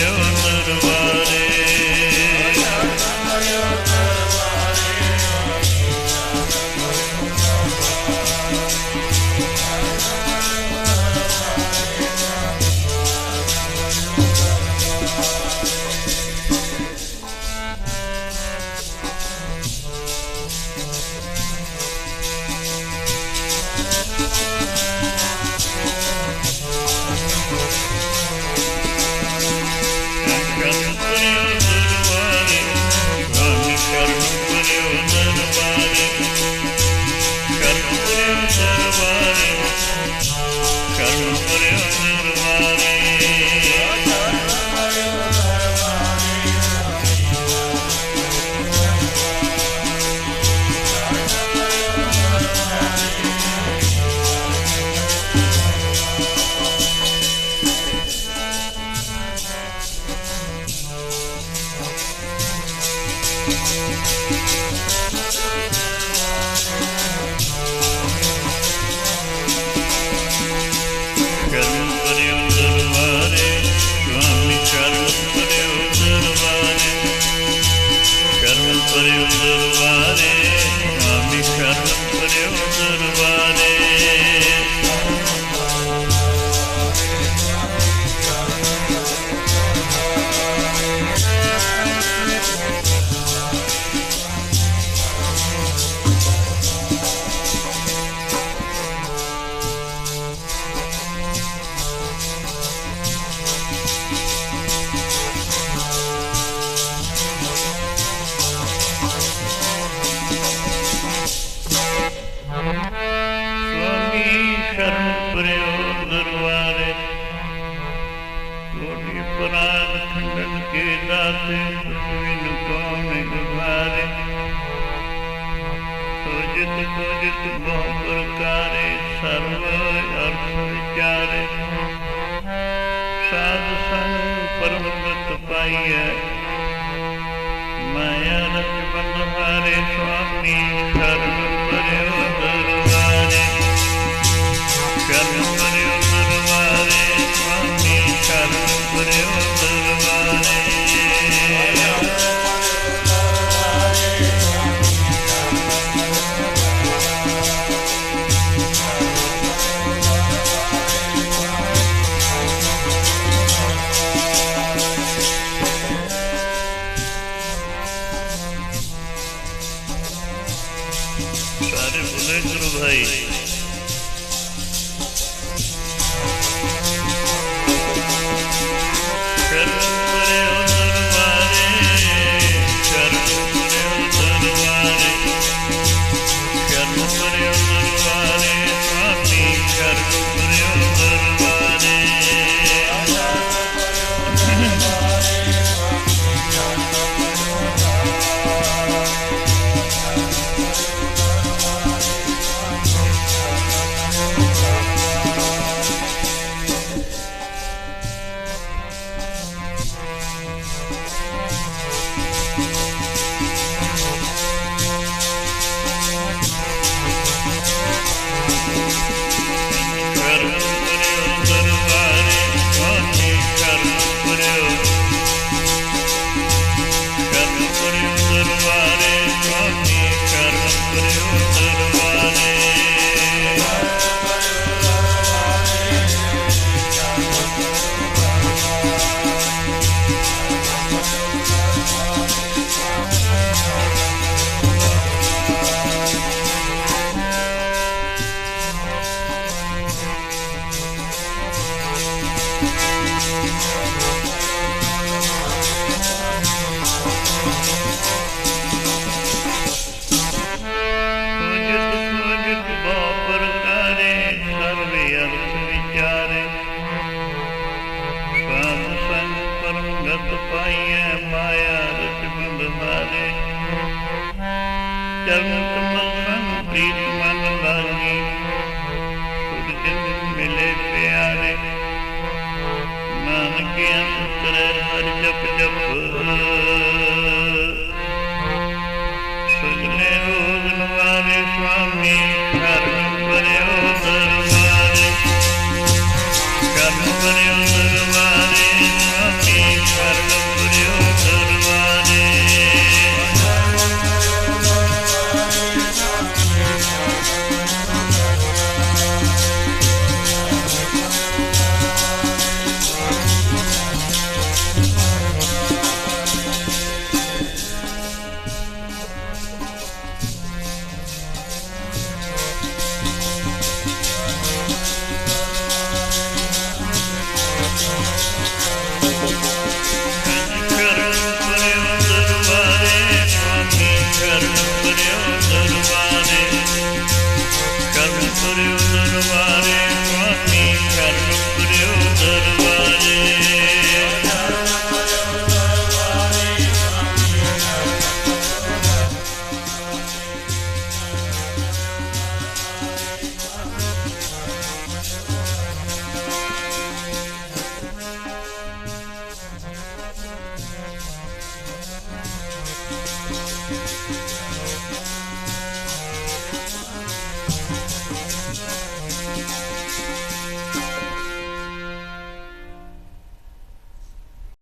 Lord. ਕੋਟੀ ਪ੍ਰਾਨ ਖੰਡਨ ਕੇ ਦਾਤੇ, ਮੈਨੂੰ ਕੌਣ ਗੁਜ਼ਾਰੇ ਸੋਜਿਤ ਸੋਜਿਤ ਬਹੁ ਪ੍ਰਕਾਰੇ, ਸਰਵ ਅਰਥ ਵਿਚਾਰੇ। ਸਾਧ ਸੰਗ ਪਰਮਤ ਪਾਈਐ। ਮਾਇਆ ਰਤ ਬੰਧਾਰੇ ਸੁਆਮੀ ਸਰਵ ਪਰਿਓ ਰਤ ਪਾਈਐ ਮਾਇਆ ਰਤਨ ਬਮਾਰੇ ਚਰਨ ਕਮਲ ਸੰਗ ਪ੍ਰੀਤ ਮਨ ਲਾਗੀ। ਸੁਰਜਨ ਮਿਲੇ ਪਿਆਰੇ। ਨਾਨਕ ਅੰਤਰ ਹਰ ਜਪ ਜਪ। ਸੁਰਜਨੇ ਰੋਜ਼ ਨਵਾਰੇ ਸੁਆਮੀ ਕਰਨ ਪਰਿਓ Thank you.